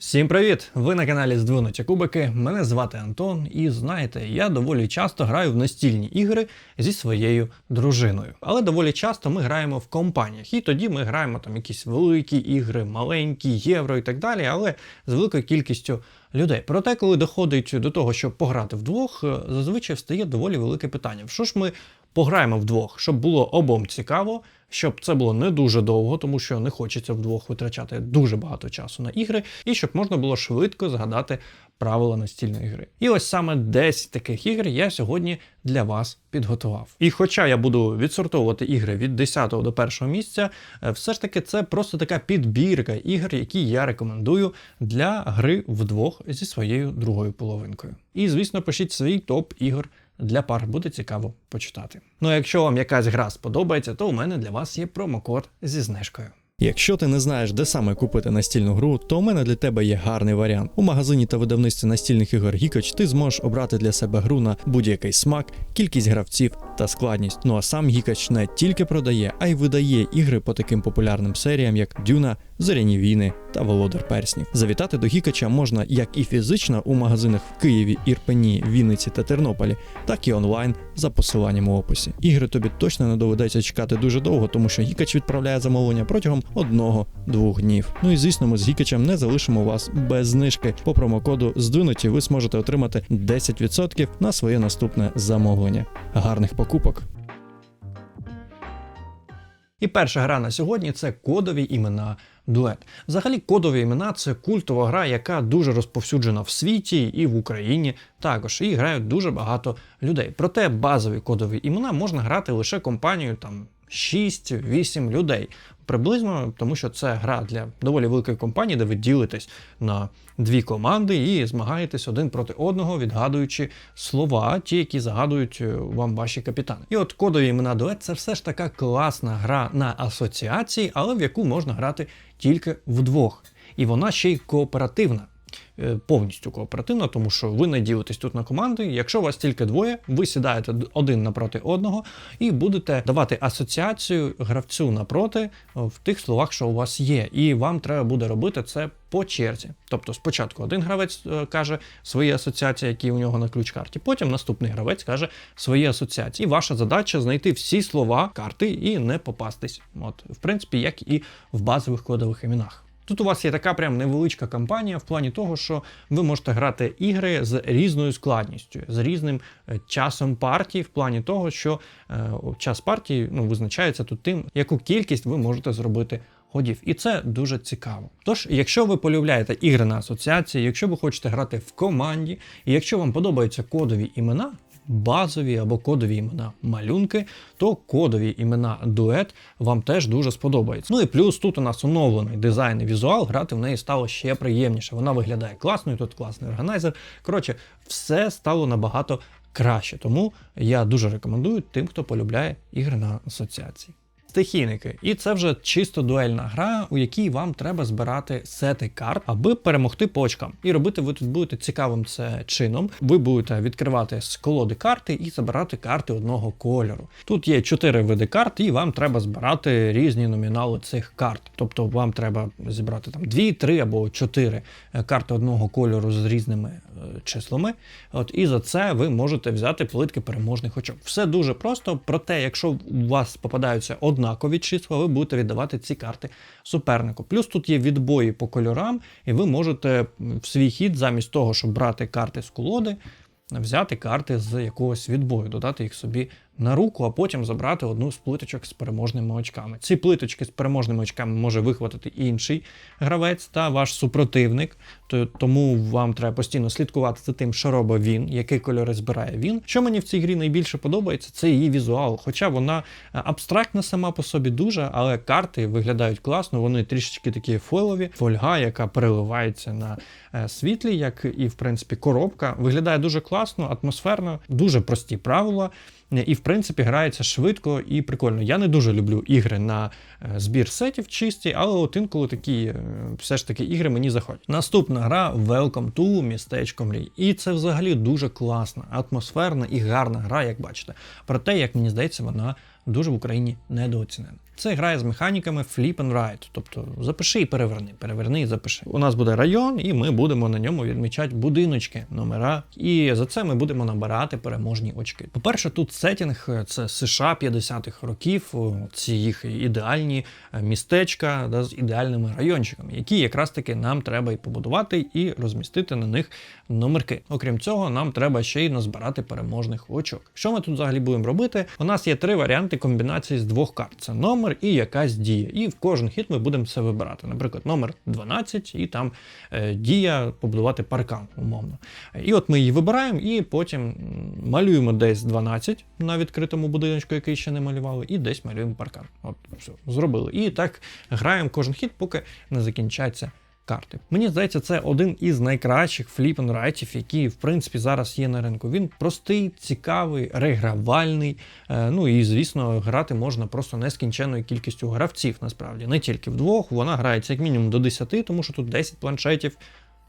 Всім привіт! Ви на каналі Здвинуті Кубики. Мене звати Антон, і знаєте, я доволі часто граю в настільні ігри зі своєю дружиною. Але доволі часто ми граємо в компаніях, і тоді ми граємо там якісь великі ігри, маленькі, євро і так далі, але з великою кількістю людей. Проте, коли доходить до того, щоб пограти вдвох, е, зазвичай встає доволі велике питання. Що ж ми пограємо вдвох, щоб було обом цікаво, щоб це було не дуже довго, тому що не хочеться вдвох витрачати дуже багато часу на ігри, і щоб можна було швидко згадати правила настільної гри. І ось саме 10 таких ігр я сьогодні для вас підготував. І хоча я буду відсортовувати ігри від 10 до 1 місця, е, все ж таки це просто така підбірка ігр, які я рекомендую для гри вдвох зі своєю другою половинкою. І звісно, пишіть свій топ ігор для пар буде цікаво почитати. Ну а якщо вам якась гра сподобається, то у мене для вас є промокод зі знижкою. Якщо ти не знаєш, де саме купити настільну гру, то у мене для тебе є гарний варіант. У магазині та видавництві настільних ігор Гікоч ти зможеш обрати для себе гру на будь-який смак, кількість гравців та складність. Ну а сам Гікач не тільки продає, а й видає ігри по таким популярним серіям, як Дюна, Зоряні війни та Володар Перснів. Завітати до Гікача можна як і фізично у магазинах в Києві, Ірпені, Вінниці та Тернополі, так і онлайн за посиланням у описі. Ігри тобі точно не доведеться чекати дуже довго, тому що Гікач відправляє замовлення протягом одного-двох днів. Ну і звісно, ми з Гікачем не залишимо вас без знижки. По промокоду здвинуті ви зможете отримати 10% на своє наступне замовлення. Гарних покупок! І перша гра на сьогодні це кодові імена дует. Взагалі, кодові імена це культова гра, яка дуже розповсюджена в світі і в Україні також. І грають дуже багато людей. Проте базові кодові імена можна грати лише компанією там 6-8 людей. Приблизно, тому що це гра для доволі великої компанії, де ви ділитесь на дві команди і змагаєтесь один проти одного, відгадуючи слова, ті, які загадують е, вам ваші капітани. І от кодові імена дует це все ж така класна гра на асоціації, але в яку можна грати тільки вдвох. І вона ще й кооперативна. Е, повністю кооперативна, тому що ви не ділитесь тут на команди. Якщо у вас тільки двоє, ви сідаєте один напроти одного і будете давати асоціацію гравцю напроти е, в тих словах, що у вас є. І вам треба буде робити це по черзі. Тобто, спочатку один гравець е, каже свої асоціації, які у нього на ключ-карті, потім наступний гравець каже свої асоціації. І ваша задача знайти всі слова карти і не попастись. От, в принципі, як і в базових кодових іменах. Тут у вас є така прям невеличка кампанія в плані того, що ви можете грати ігри з різною складністю, з різним е, часом партії, в плані того, що е, час партії ну, визначається тут тим, яку кількість ви можете зробити. Ходів, і це дуже цікаво. Тож, якщо ви полюбляєте ігри на асоціації, якщо ви хочете грати в команді, і якщо вам подобаються кодові імена, базові або кодові імена малюнки, то кодові імена дует вам теж дуже сподобається. Ну і плюс тут у нас оновлений дизайн і візуал, грати в неї стало ще приємніше. Вона виглядає класною, тут класний органайзер. Коротше, все стало набагато краще. Тому я дуже рекомендую тим, хто полюбляє ігри на асоціації стихійники. І це вже чисто дуельна гра, у якій вам треба збирати сети карт, аби перемогти по очкам. І робити ви тут будете цікавим це чином. Ви будете відкривати з колоди карти і забирати карти одного кольору. Тут є чотири види карт, і вам треба збирати різні номінали цих карт. Тобто вам треба зібрати там дві, три або чотири е, карти одного кольору з різними е, числами. От І за це ви можете взяти плитки переможних очок. Все дуже просто, проте, якщо у вас попадаються одні однакові числа, ви будете віддавати ці карти супернику. Плюс тут є відбої по кольорам, і ви можете в свій хід, замість того, щоб брати карти з колоди, взяти карти з якогось відбою, додати їх собі на руку, а потім забрати одну з плиточок з переможними очками. Ці плиточки з переможними очками може вихватити інший гравець та ваш супротивник. Тому вам треба постійно слідкувати за тим, що робить він, який кольори збирає він. Що мені в цій грі найбільше подобається, це її візуал. Хоча вона е, абстрактна сама по собі дуже, але карти виглядають класно, вони трішечки такі фойлові. Фольга, яка переливається на е, світлі, як і в принципі коробка. Виглядає дуже класно, атмосферно, дуже прості правила. І, в принципі, грається швидко і прикольно. Я не дуже люблю ігри на е, збір сетів чисті, але от інколи такі е, все ж таки ігри мені заходять. Наступна гра Welcome to містечко мрій. І це взагалі дуже класна, атмосферна і гарна гра, як бачите. Проте, як мені здається, вона дуже в Україні недооцінена. Це грає з механіками Flip and Write, тобто запиши і переверни, переверни і запиши. У нас буде район, і ми будемо на ньому відмічати будиночки, номера. І за це ми будемо набирати переможні очки. По-перше, тут сетінг це США 50-х років, ці їх ідеальні е, містечка да, з ідеальними райончиками, які якраз таки нам треба і побудувати, і розмістити на них номерки. Окрім цього, нам треба ще й назбирати переможних очок. Що ми тут взагалі будемо робити? У нас є три варіанти комбінації з двох карт: це номер і якась дія. І в кожен хід ми будемо це вибирати. Наприклад, номер 12, і там е, дія побудувати паркан, умовно. І от ми її вибираємо, і потім малюємо десь 12 на відкритому будиночку, який ще не малювали, і десь малюємо паркан. От все, зробили. І так граємо кожен хід, поки не закінчаться карти. Мені здається, це один із найкращих фліп-н-райтів, які в принципі зараз є на ринку. Він простий, цікавий, регравальний. Е, Ну і звісно, грати можна просто нескінченною кількістю гравців. Насправді не тільки вдвох. Вона грається як мінімум до 10, тому що тут 10 планшетів.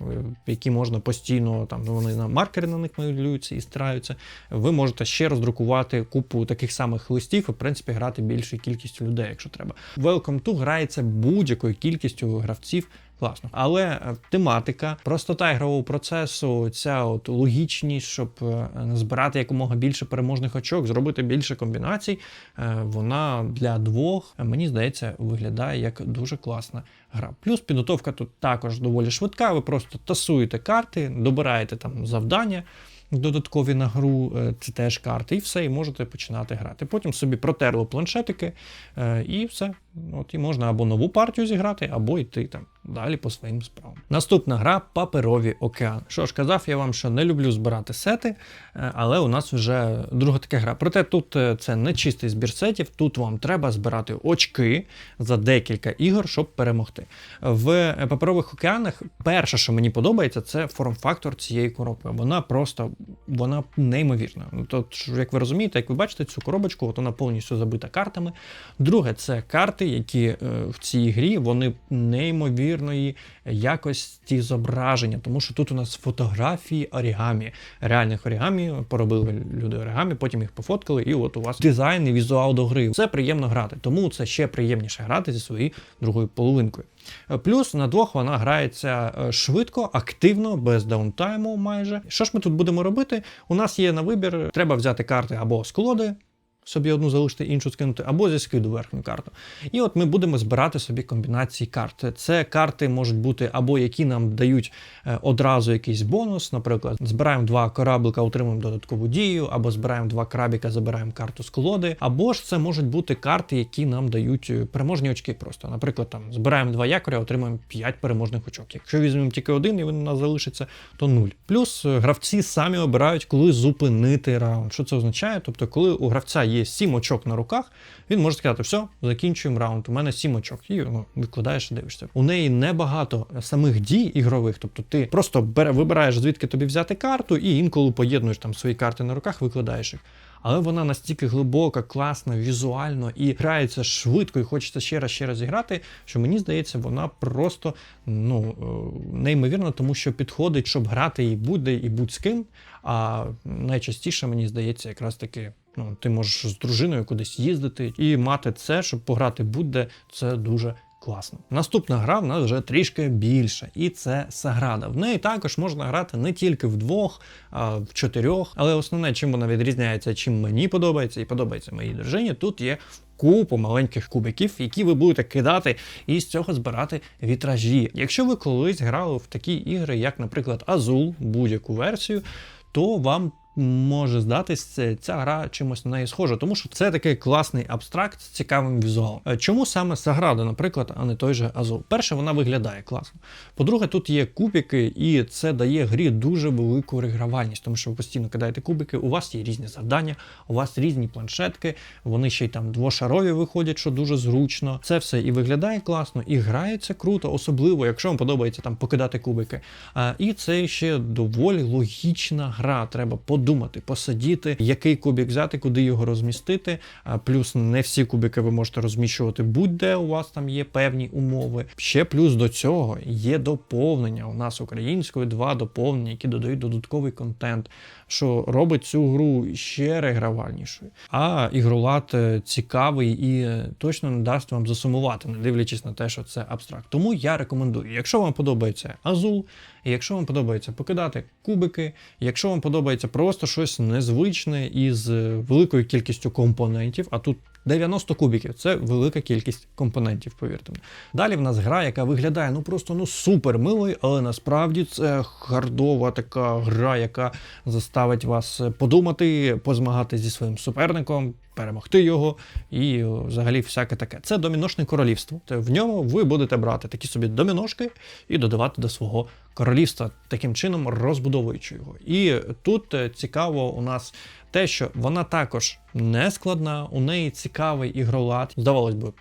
е, Які можна постійно, там ну, вони на маркери на них малюються і стираються. Ви можете ще роздрукувати купу таких самих листів і, в принципі, грати більшою кількістю людей, якщо треба. Welcome to грається будь-якою кількістю гравців класно. Але е, тематика, простота ігрового процесу, ця от логічність, щоб е, збирати якомога більше переможних очок, зробити більше комбінацій, е, вона для двох, мені здається, виглядає як дуже класна гра. Плюс підготовка тут також доволі швидка. Ви просто тасуєте карти, добираєте там завдання. Додаткові на гру, е, це теж карти, і все, і можете починати грати. Потім собі протерли планшетики, е, і все. От і можна або нову партію зіграти, або йти там далі по своїм справам. Наступна гра Паперові океан. Що ж, казав я вам, що не люблю збирати сети, е, але у нас вже друга така гра. Проте тут це не чистий збір сетів, тут вам треба збирати очки за декілька ігор, щоб перемогти. В паперових океанах перше, що мені подобається, це форм-фактор цієї коробки. Вона просто вона неймовірна. Ну, як ви розумієте, як ви бачите, цю коробочку, от вона повністю забита картами. Друге, це карти, які е, в цій грі вони неймовірної якості зображення, тому що тут у нас фотографії орігамі, реальних орігамі, поробили люди орігамі, потім їх пофоткали, і от у вас дизайн і візуал до гри. Це приємно грати, тому це ще приємніше грати зі своєю другою половинкою. Е, Плюс на двох вона грається е, швидко, активно, без даунтайму майже. Що ж ми тут будемо робити? У нас є на вибір, треба взяти карти або з собі одну залишити, іншу скинути, або зі скиду верхню карту. І от ми будемо збирати собі комбінації карт. Це карти можуть бути або які нам дають е, одразу якийсь бонус. Наприклад, збираємо два кораблика, отримуємо додаткову дію, або збираємо два крабіка, забираємо карту з колоди. Або ж це можуть бути карти, які нам дають е, переможні очки. Просто, наприклад, там збираємо два якоря, отримуємо 5 переможних очок. Якщо візьмемо тільки один і він у нас залишиться, то нуль. Плюс е, гравці самі обирають, коли зупинити раунд. Що це означає? Тобто, коли у гравця є 7 очок на руках, він може сказати: все, закінчуємо раунд. У мене 7 очок. І ну, викладаєш і дивишся. У неї небагато самих дій ігрових. Тобто ти просто бере, вибираєш, звідки тобі взяти карту, і інколи поєднуєш там свої карти на руках, викладаєш їх. Але вона настільки глибока, класна, візуально і грається швидко, і хочеться ще раз ще раз зіграти, що мені здається, вона просто ну е, неймовірна, тому що підходить, щоб грати і будь-де, і будь з ким. А найчастіше мені здається, якраз таки. Ну, ти можеш з дружиною кудись їздити і мати це, щоб пограти будь-де, це дуже класно. Наступна гра в нас вже трішки більша, і це Саграда. В неї також можна грати не тільки вдвох, а в чотирьох. Але основне, чим вона відрізняється, чим мені подобається і подобається моїй дружині, тут є. Купу маленьких кубиків, які ви будете кидати, і з цього збирати вітражі. Якщо ви колись грали в такі ігри, як, наприклад, Азул, будь-яку версію, то вам може здатись ця гра чимось на неї схожа, тому що це такий класний абстракт з цікавим візуалом. Е, Чому саме Саграда, наприклад, а не той же Азул? Перше, вона виглядає класно. По-друге, тут є кубики, і це дає грі дуже велику регравальність, тому що ви постійно кидаєте кубики, у вас є різні завдання, у вас різні планшетки, вони ще й там двошарові виходять, що дуже зручно. Це все і виглядає класно, і грається круто, особливо, якщо вам подобається там покидати кубики. А, і це ще доволі логічна гра. Треба подумати подумати, посидіти, який кубик взяти, куди його розмістити. А плюс не всі кубики ви можете розміщувати будь-де. У вас там є певні умови. Ще плюс до цього є доповнення. У нас українською два доповнення, які додають додатковий контент, що робить цю гру ще регравальнішою. А ігролад е, цікавий і е, точно не дасть вам засумувати, не дивлячись на те, що це абстракт. Тому я рекомендую, якщо вам подобається Азул, і якщо вам подобається покидати кубики, якщо вам подобається просто щось незвичне із е, великою кількістю компонентів, а тут 90 кубиків це велика кількість компонентів, повірте. Далі в нас гра, яка виглядає ну просто ну супер милою, але насправді це хардова така гра, яка заставить вас подумати, позмагати зі своїм суперником, перемогти його і взагалі всяке таке. Це доміношне королівство. В ньому ви будете брати такі собі доміношки і додавати до свого королівства, таким чином розбудовуючи його. І тут е, цікаво у нас те, що вона також не складна, у неї цікавий ігролад. Здавалось би,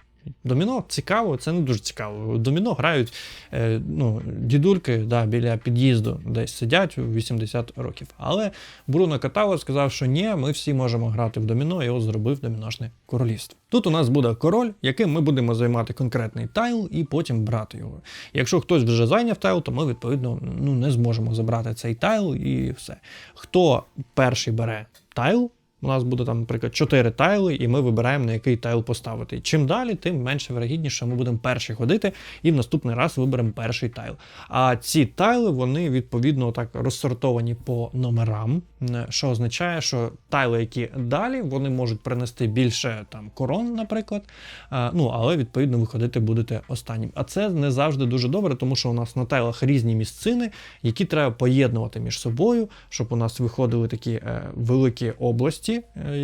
доміно цікаво, це не дуже цікаво. Доміно грають е, ну, дідульки да, біля під'їзду, десь сидять у 80 років. Але Бруно Катало сказав, що ні, ми всі можемо грати в доміно, і от зробив доміношне королівство. Тут у нас буде король, яким ми будемо займати конкретний тайл і потім брати його. Якщо хтось вже зайняв тайл, то ми відповідно ну, не зможемо забрати цей тайл і все. Хто перший бере тайл, у нас буде там, наприклад, 4 тайли, і ми вибираємо на який тайл поставити. Чим далі, тим менше вирогідніше, ми будемо перші ходити, і в наступний раз виберемо перший тайл. А ці тайли вони відповідно так розсортовані по номерам, що означає, що тайли, які далі, вони можуть принести більше там корон, наприклад. Ну але відповідно виходити будете останнім. А це не завжди дуже добре, тому що у нас на тайлах різні місцини, які треба поєднувати між собою, щоб у нас виходили такі е, великі області,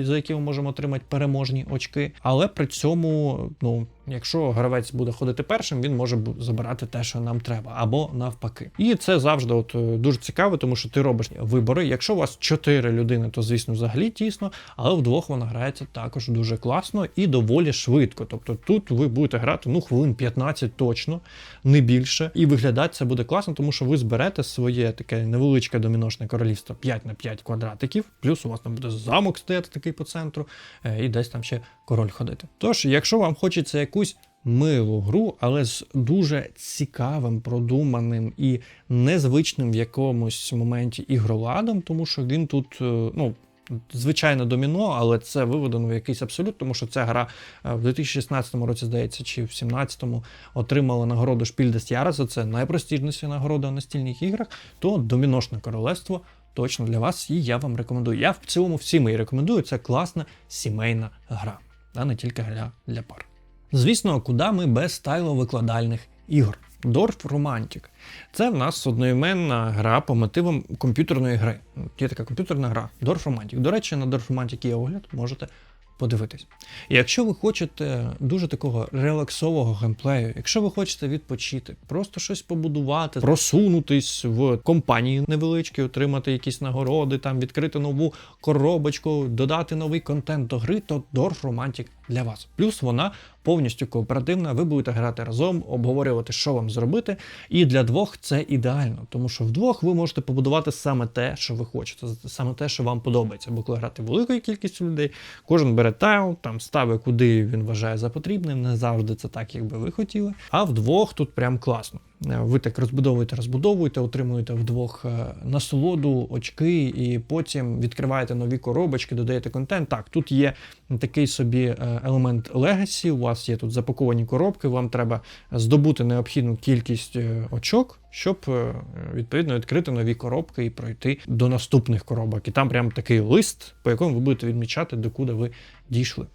за які ми можемо отримати переможні очки. Але при цьому, ну. Якщо гравець буде ходити першим, він може забирати те, що нам треба, або навпаки. І це завжди от е, дуже цікаво, тому що ти робиш вибори. Якщо у вас чотири людини, то звісно взагалі тісно, але вдвох вона грається також дуже класно і доволі швидко. Тобто тут ви будете грати ну хвилин 15 точно, не більше. І виглядати це буде класно, тому що ви зберете своє таке невеличке доміношне королівство 5 на 5 квадратиків, плюс у вас там буде замок стояти такий по центру, е, і десь там ще король ходити. Тож, якщо вам хочеться якусь милу гру, але з дуже цікавим, продуманим і незвичним в якомусь моменті ігроладом, тому що він тут, е, ну. Звичайно, доміно, але це виведено в якийсь абсолют, тому що ця гра е, в 2016 році, здається, чи в 2017 отримала нагороду Шпіль des Jahres, це найпростіжніша нагорода в настільних іграх, то доміношне королевство точно для вас, і я вам рекомендую. Я в цілому всім її рекомендую. Це класна сімейна гра, а не тільки гра для пар. Звісно, куди ми без стайловикладальних ігор. Дорф Romantic. Це в нас одноіменна гра по мотивам комп'ютерної гри. Є така комп'ютерна гра Дорф Romantic. До речі, на Дорф Romantic є огляд, можете подивитись. І якщо ви хочете дуже такого релаксового геймплею, якщо ви хочете відпочити, просто щось побудувати, просунутись в компанії невеличкі, отримати якісь нагороди, там відкрити нову коробочку, додати новий контент до гри, то Dwarf Romantic для вас. Плюс вона повністю кооперативна. Ви будете грати разом, обговорювати, що вам зробити. І для двох це ідеально, тому що вдвох ви можете побудувати саме те, що ви хочете, саме те, що вам подобається. Бо коли грати великою кількістю людей, кожен бере тайл, там ставить, куди він вважає за потрібне. Не завжди це так, як би ви хотіли. А вдвох тут прям класно. Ви так розбудовуєте, розбудовуєте, отримуєте вдвох е, насолоду, очки, і потім відкриваєте нові коробочки, додаєте контент. Так, тут є такий собі е, елемент легасі. У вас є тут запаковані коробки. Вам треба здобути необхідну кількість е, очок, щоб відповідно відкрити нові коробки і пройти до наступних коробок. І там прям такий лист, по якому ви будете відмічати, докуди ви дійшли.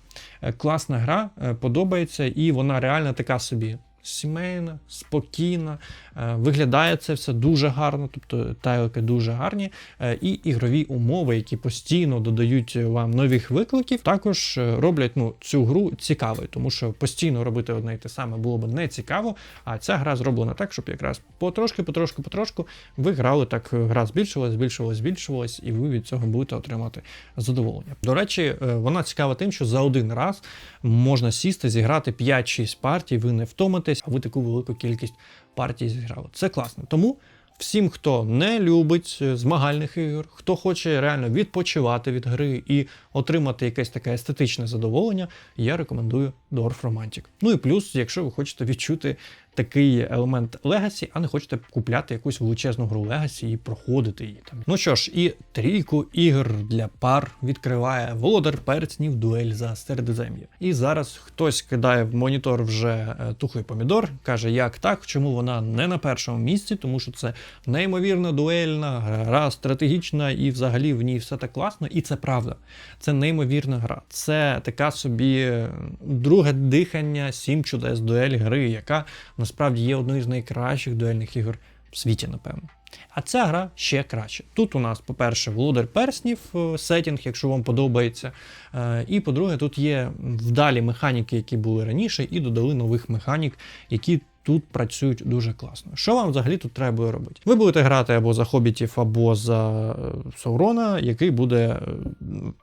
Класна гра, подобається, і вона реально така собі. Сімейна, спокійна, е, виглядає це все дуже гарно, тобто тайлики дуже гарні, е, і ігрові умови, які постійно додають вам нових викликів, також е, роблять ну, цю гру цікавою, тому що постійно робити одне і те саме було б не цікаво. А ця гра зроблена так, щоб якраз потрошки, потрошку, потрошку ви грали так, гра збільшувалась, збільшувалась, збільшувалась, і ви від цього будете отримати задоволення. До речі, вона цікава тим, що за один раз можна сісти, зіграти 5-6 партій, ви не втомитесь, а ви таку велику кількість партій зіграли. Це класно. Тому Всім, хто не любить е, змагальних ігор, хто хоче реально відпочивати від гри і отримати якесь таке естетичне задоволення, я рекомендую Dwarf Romantic. Ну і плюс, якщо ви хочете відчути такий елемент Legacy, а не хочете купляти якусь величезну гру Legacy і проходити її там. Ну що ж, і трійку ігор для пар відкриває Володар Перцнів дуель за Середзем'я. І зараз хтось кидає в монітор вже е, тухлий помідор, каже, як так, чому вона не на першому місці, тому що це неймовірна дуельна гра, стратегічна, і взагалі в ній все так класно. І це правда. Це неймовірна гра. Це така собі е, друге дихання, сім чудес дуель гри, яка насправді є одною з найкращих дуельних ігор в світі, напевно. А ця гра ще краще. Тут у нас, по-перше, володар перснів е, сетінг, якщо вам подобається. Е, І по-друге, тут є вдалі механіки, які були раніше, і додали нових механік, які тут працюють дуже класно. Що вам взагалі тут треба буде робити? Ви будете грати або за хобітів, або за е, Саурона, який буде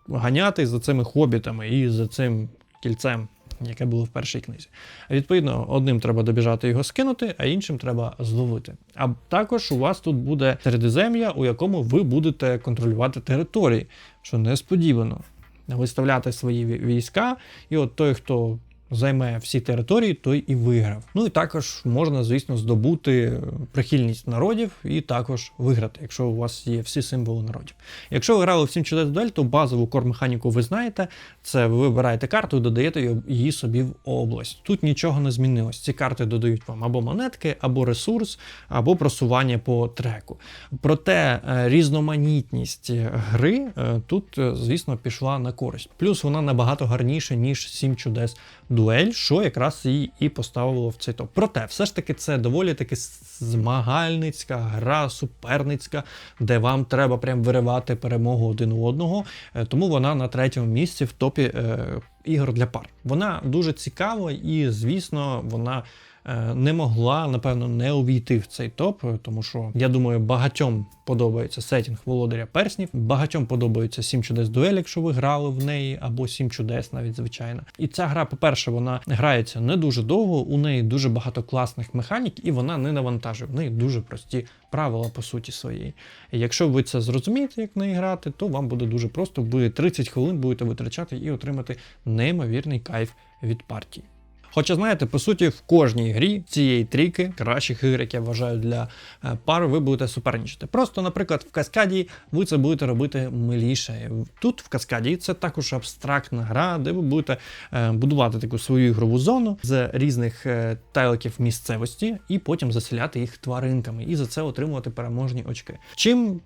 ганяти за цими хобітами і за цим кільцем. Яке було в першій книзі. Відповідно, одним треба добіжати його скинути, а іншим треба зловити. А також у вас тут буде середизем'я, у якому ви будете контролювати території, що несподівано. Виставляти свої війська, і от той, хто займе всі території, той і виграв. Ну і також можна, звісно, здобути е, прихильність народів і також виграти, якщо у вас є всі символи народів. Якщо ви грали в 7 чудес дуель, то базову кор-механіку ви знаєте. Це ви вибираєте карту і додаєте її- собі в область. Тут нічого не змінилось. Ці карти додають вам або монетки, або ресурс, або просування по треку. Проте е, різноманітність гри е, тут, звісно, пішла на користь. Плюс вона набагато гарніша, ніж 7 чудес дуель, що якраз її і поставило в цей топ. Проте, все ж таки, це доволі таки змагальницька гра, суперницька, де вам треба прям виривати перемогу один у одного. Е, Тому вона на третьому місці в топі е, ігор для пар. Вона дуже цікава і, звісно, вона. Е, Не могла, напевно, не увійти в цей топ, е, тому що я думаю, багатьом подобається сетінг володаря перснів, багатьом подобається 7 чудес дуель, якщо ви грали в неї, або 7 чудес, навіть звичайно. І ця гра, по-перше, вона грається не дуже довго, у неї дуже багато класних механік, і вона не навантажує. В неї дуже прості правила по суті своєї. І якщо ви це зрозумієте, як неї грати, то вам буде дуже просто. Ви 30 хвилин будете витрачати і отримати неймовірний кайф від партії. Хоча, знаєте, по суті, в кожній грі цієї трійки кращих ігор, як я вважаю, для е, пар, ви будете суперничати. Просто, наприклад, в каскаді ви це будете робити миліше. Тут в каскаді це також абстрактна гра, де ви будете е, будувати таку свою ігрову зону з різних е, тайликів місцевості і потім заселяти їх тваринками, і за це отримувати переможні очки. Чим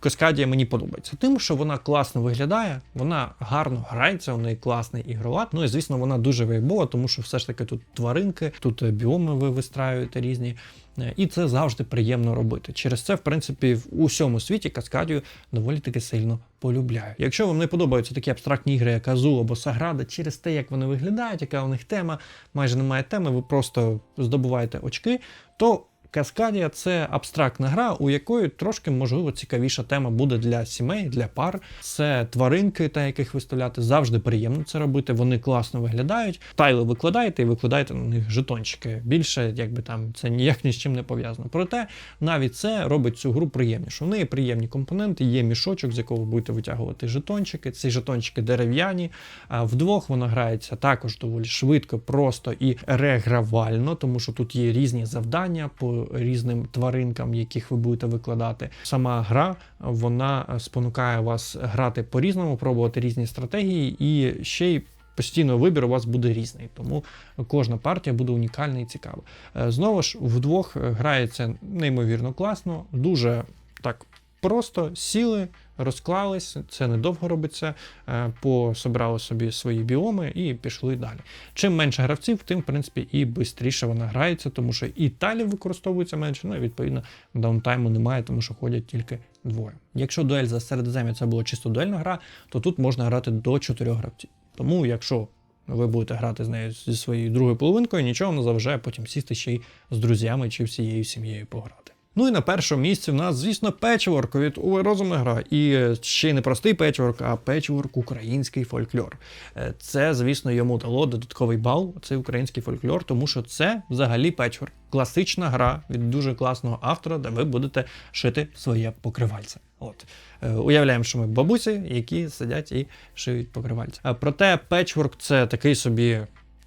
Каскадія мені подобається, тим, що вона класно виглядає, вона гарно грається, у неї класний ігролад. Ну і звісно, вона дуже вейбова, тому що все ж таки тут тваринки, тут е, біоми ви вистраюєте різні. Е, І це завжди приємно робити. Через це, в принципі, в усьому світі каскадію доволі таки сильно полюбляють. Якщо вам не подобаються такі абстрактні ігри, як Азул або Саграда, через те, як вони виглядають, яка у них тема, майже немає теми, ви просто здобуваєте очки, то Каскадія це абстрактна гра, у якої трошки можливо цікавіша тема буде для сімей, для пар. Це тваринки, та яких виставляти. Завжди приємно це робити. Вони класно виглядають. Тайли викладаєте і викладаєте на них жетончики. Більше, якби там це ніяк ні з чим не пов'язано. Проте навіть це робить цю гру приємніше. У неї приємні компоненти, є мішочок, з якого ви будете витягувати жетончики. Ці жетончики дерев'яні. А вдвох вона грається також доволі швидко, просто і регравально, тому що тут є різні завдання по різним тваринкам, яких ви будете викладати. Сама гра вона спонукає вас грати по-різному, пробувати різні стратегії, і ще й постійно вибір у вас буде різний, тому кожна партія буде унікальна і цікава. Е, Знову ж вдвох е, грається неймовірно класно, дуже так просто сіли, розклались, це недовго робиться, е, пособрали собі свої біоми і пішли далі. Чим менше гравців, тим, в принципі, і швидше вона грається, тому що і талів використовується менше, ну і відповідно даунтайму немає, тому що ходять тільки двоє. Якщо дуель за Середзем'я це була чисто дуельна гра, то тут можна грати до чотирьох гравців. Тому, якщо ви будете грати з нею зі своєю другою половинкою, нічого не заважає потім сісти ще й з друзями чи всією сім'єю пограти. Ну і на першому місці в нас, звісно, печворк від Уве Розумегра. І е, ще не простий печворк, а печворк український фольклор. Е, Це, звісно, йому дало додатковий бал, цей український фольклор, тому що це взагалі печворк. Класична гра від дуже класного автора, де ви будете шити своє покривальце. От Е, уявляємо, що ми бабусі, які сидять і шиють покривальця. Проте печворк це такий собі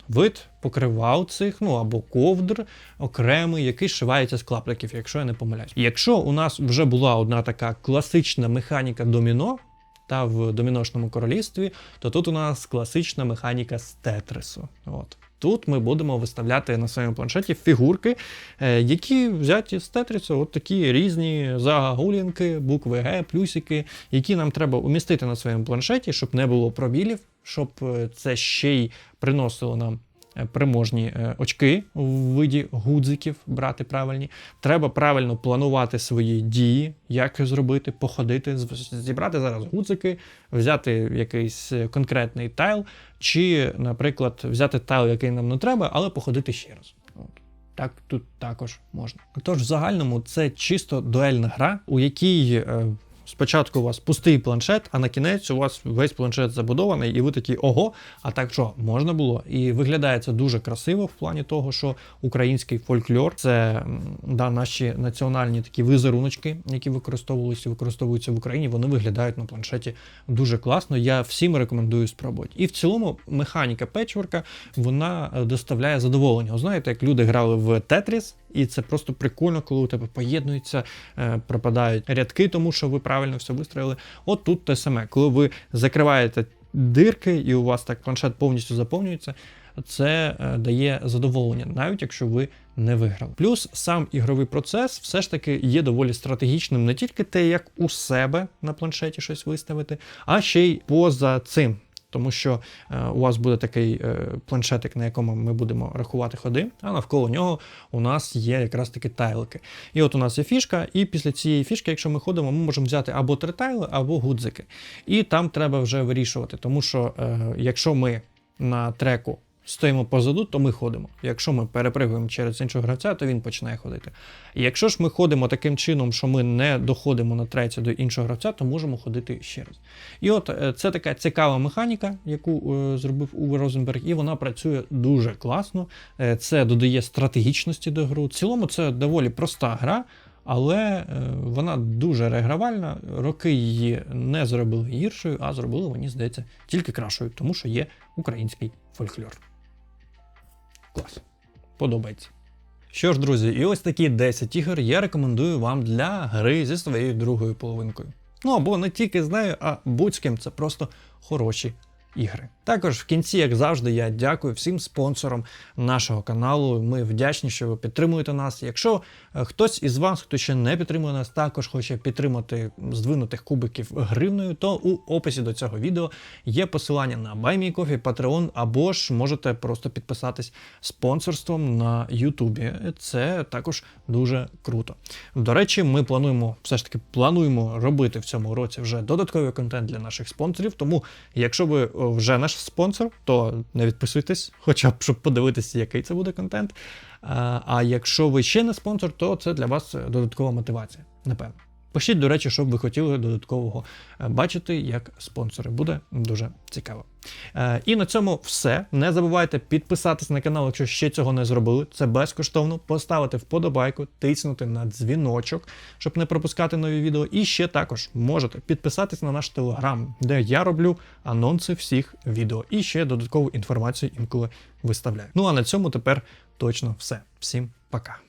вид покривав цих, ну або ковдр окремий, який шивається з клаптиків, якщо я не помиляюсь. Якщо у нас вже була одна така класична механіка доміно. Та в доміношному королівстві, то тут у нас класична механіка з тетрису. От. Тут ми будемо виставляти на своєму планшеті фігурки, е, які взяті з тетрісу от такі різні загагулінки, букви Г, плюсики, які нам треба умістити на своєму планшеті, щоб не було пробілів, щоб е, це ще й приносило нам е, переможні е, очки у виді гудзиків брати правильні. Треба правильно планувати свої дії, як зробити, походити, зібрати зараз гудзики, взяти якийсь е, конкретний тайл, чи, наприклад, взяти тайл, який нам не треба, але походити ще раз. Так тут також можна. Тож, в загальному це чисто дуельна гра, у якій спочатку у вас пустий планшет, а на кінець у вас весь планшет забудований, і ви такі ого, а так що можна було? І виглядає це дуже красиво в плані того, що український фольклор це да, наші національні такі візеруночки, які використовувалися використовуються в Україні. Вони виглядають на планшеті дуже класно. Я всім рекомендую спробувати. І в цілому механіка печворка вона е, доставляє задоволення. Знаєте, як люди грали в Тетріс, і це просто прикольно, коли у тебе поєднуються, е, пропадають рядки, тому що ви правильно все вистроїли. От тут те саме, коли ви закриваєте дирки, і у вас так планшет повністю заповнюється. Це е, дає задоволення, навіть якщо ви не виграли. Плюс сам ігровий процес все ж таки є доволі стратегічним, не тільки те, як у себе на планшеті щось виставити, а ще й поза цим. Тому що е, у вас буде такий е, планшетик, на якому ми будемо рахувати ходи, а навколо нього у нас є якраз таки тайлики. І от у нас є фішка, і після цієї фішки, якщо ми ходимо, ми можемо взяти або три тайли, або гудзики. І там треба вже вирішувати, тому що е, якщо ми на треку стоїмо позаду, то ми ходимо. Якщо ми перепригуємо через іншого гравця, то він починає ходити. І якщо ж ми ходимо таким чином, що ми не доходимо на треці до іншого гравця, то можемо ходити ще раз. І от е, це така цікава механіка, яку е, зробив Уве Розенберг, і вона працює дуже класно. Е, це додає стратегічності до гри. В цілому це доволі проста гра. Але е, вона дуже регравальна. Роки її не зробили гіршою, а зробили, мені здається, тільки кращою, тому що є український фольклор. Клас. Подобається. Що ж, друзі, і ось такі 10 ігор я рекомендую вам для гри зі своєю другою половинкою. Ну або не тільки з нею, а будь-ким це просто хороші ігри. Також в кінці, як завжди, я дякую всім спонсорам нашого каналу. Ми вдячні, що ви підтримуєте нас. Якщо е, хтось із вас, хто ще не підтримує нас, також хоче підтримати здвинутих кубиків гривною, то у описі до цього відео є посилання на BuyMeCoffee, Patreon, або ж можете просто підписатись спонсорством на Ютубі. Це також дуже круто. До речі, ми плануємо все ж таки плануємо робити в цьому році вже додатковий контент для наших спонсорів. Тому, якщо ви вже наш спонсор, то не відписуйтесь, хоча б щоб подивитися, який це буде контент. А, якщо ви ще не спонсор, то це для вас додаткова мотивація, напевно. Пишіть, до речі, що б ви хотіли додаткового е, бачити як спонсори. Буде дуже цікаво. Е, І на цьому все. Не забувайте підписатись на канал, якщо ще цього не зробили. Це безкоштовно. Поставити вподобайку, тиснути на дзвіночок, щоб не пропускати нові відео. І ще також можете підписатись на наш телеграм, де я роблю анонси всіх відео і ще додаткову інформацію інколи виставляю. Ну а на цьому тепер точно все. Всім пока.